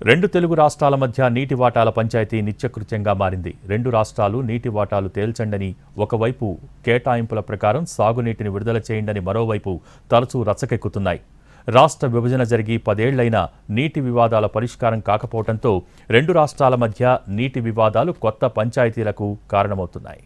రెండు తెలుగు రాష్ట్రాల మధ్య నీటి వాటాల పంచాయతీ నిత్యకృత్యంగా మారింది. రెండు రాష్ట్రాలు నీటి వాటాలు తేల్చండని ఒకవైపు కేటాయింపుల ప్రకారం సాగునీటిని విడుదల చేయండని మరోవైపు తరచూ రచ్చకెక్కుతున్నాయి. రాష్ట్ర విభజన జరిగి పదేళ్ళైనా నీటి వివాదాల పరిష్కారం కాకపోవడంతో రెండు రాష్ట్రాల మధ్య నీటి వివాదాలు కొత్త పంచాయతీలకు కారణమవుతున్నాయి.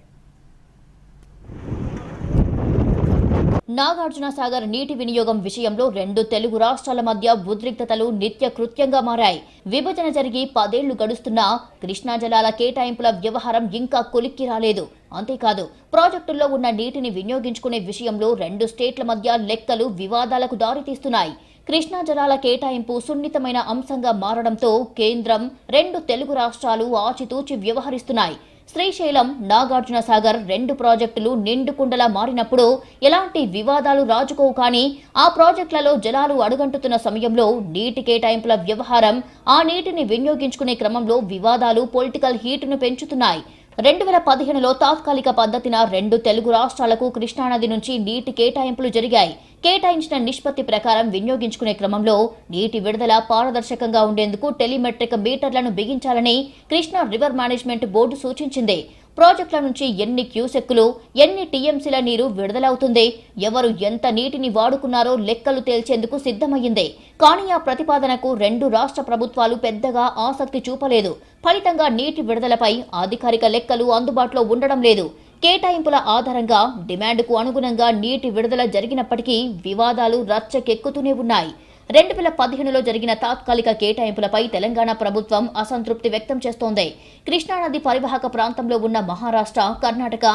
నాగార్జున సాగర్ నీటి వినియోగం విషయంలో రెండు తెలుగు రాష్ట్రాల మధ్య ఉద్రిక్తతలు నిత్య కృత్యంగా మారాయి. విభజన జరిగి పదేళ్ళు గడుస్తున్నా కృష్ణా జలాల కేటాయింపుల వ్యవహారం ఇంకా కొలిక్కి రాలేదు. అంతేకాదు ప్రాజెక్టుల్లో ఉన్న నీటిని వినియోగించుకునే విషయంలో రెండు స్టేట్ల మధ్య లెక్కలు వివాదాలకు దారితీస్తున్నాయి. కృష్ణా జలాల కేటాయింపు సున్నితమైన అంశంగా మారడంతో కేంద్రం రెండు తెలుగు రాష్ట్రాలు ఆచితూచి వ్యవహరిస్తున్నాయి. శ్రీశైలం నాగార్జున సాగర్ రెండు ప్రాజెక్టులు నిండుకుండలా మారినప్పుడు ఎలాంటి వివాదాలు రాజుకోవు కానీ ఆ ప్రాజెక్టులలో జలాలు అడుగంటుతున్న సమయంలో నీటి కేటాయింపుల వ్యవహారం ఆ నీటిని వినియోగించుకునే క్రమంలో వివాదాలు పొలిటికల్ హీటును పెంచుతున్నాయి. రెండు వేల పదిహేనులో తాత్కాలిక పద్ధతిన రెండు తెలుగు రాష్ట్రాలకు కృష్ణానది నుంచి నీటి కేటాయింపులు జరిగాయి. కేటాయించిన నిష్పత్తి ప్రకారం వినియోగించుకునే క్రమంలో నీటి విడుదల పారదర్శకంగా ఉండేందుకు టెలిమెట్రిక్ మీటర్లను బిగించాలని కృష్ణా రివర్ మేనేజ్మెంట్ బోర్డు సూచించింది. ప్రాజెక్టుల నుంచి ఎన్ని క్యూసెక్కులు ఎన్ని టీఎంసీల నీరు విడుదలవుతుంది ఎవరు ఎంత నీటిని వాడుకున్నారో లెక్కలు తేల్చేందుకు సిద్ధమయ్యింది. కానీ ఆ ప్రతిపాదనకు రెండు రాష్ట్ర ప్రభుత్వాలు పెద్దగా ఆసక్తి చూపలేదు. ఫలితంగా నీటి విడుదలపై అధికారిక లెక్కలు అందుబాటులో ఉండడం లేదు. కేటాయింపుల ఆధారంగా డిమాండ్కు అనుగుణంగా నీటి విడుదల జరిగినప్పటికీ వివాదాలు రచ్చకెక్కుతూనే ఉన్నాయి. రెండు వేల పదిహేనులో జరిగిన తాత్కాలిక కేటాయింపులపై తెలంగాణ ప్రభుత్వం అసంతృప్తి వ్యక్తం చేస్తోంది. కృష్ణానది పరివాహక ప్రాంతంలో ఉన్న మహారాష్ట్ర కర్ణాటక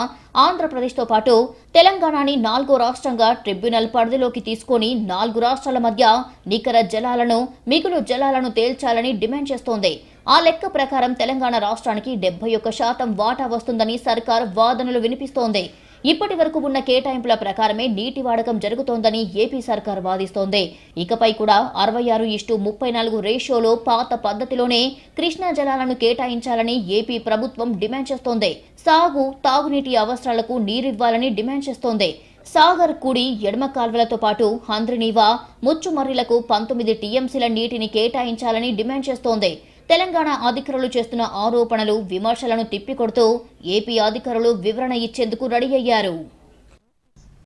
ఆంధ్రప్రదేశ్తో పాటు తెలంగాణని నాలుగో రాష్ట్రంగా ట్రిబ్యునల్ పరిధిలోకి తీసుకొని నాలుగు రాష్ట్రాల మధ్య నికర జలాలను మిగులు జలాలను తేల్చాలని డిమాండ్ చేస్తోంది. ఆ లెక్క ప్రకారం తెలంగాణ రాష్ట్రానికి డెబ్బై ఒక్క శాతం వాటా వస్తుందని సర్కార్ వాదనలు వినిపిస్తోంది. ఇప్పటి వరకు ఉన్న కేటాయింపుల ప్రకారమే నీటి వాడకం జరుగుతోందని ఏపీ సర్కార్ వాదిస్తోంది. ఇకపై కూడా అరవై ఆరు ఇష్టు ముప్పై నాలుగు రేషియోలో పాత పద్ధతిలోనే కృష్ణా జలాలను కేటాయించాలని ఏపీ ప్రభుత్వం డిమాండ్ చేస్తోంది. సాగు తాగునీటి అవసరాలకు నీరివ్వాలని డిమాండ్ చేస్తోంది. సాగర్ కుడి ఎడమ కాల్వలతో పాటు హంద్రినీవా ముచ్చుమర్రిలకు పంతొమ్మిది టీఎంసీల నీటిని కేటాయించాలని డిమాండ్ చేస్తోంది. తెలంగాణ అధికారులు చేస్తున్న ఆరోపణలు విమర్శలను తిప్పికొడుతూ ఏపీ అధికారులు వివరణ ఇచ్చేందుకు రెడీ అయ్యారు.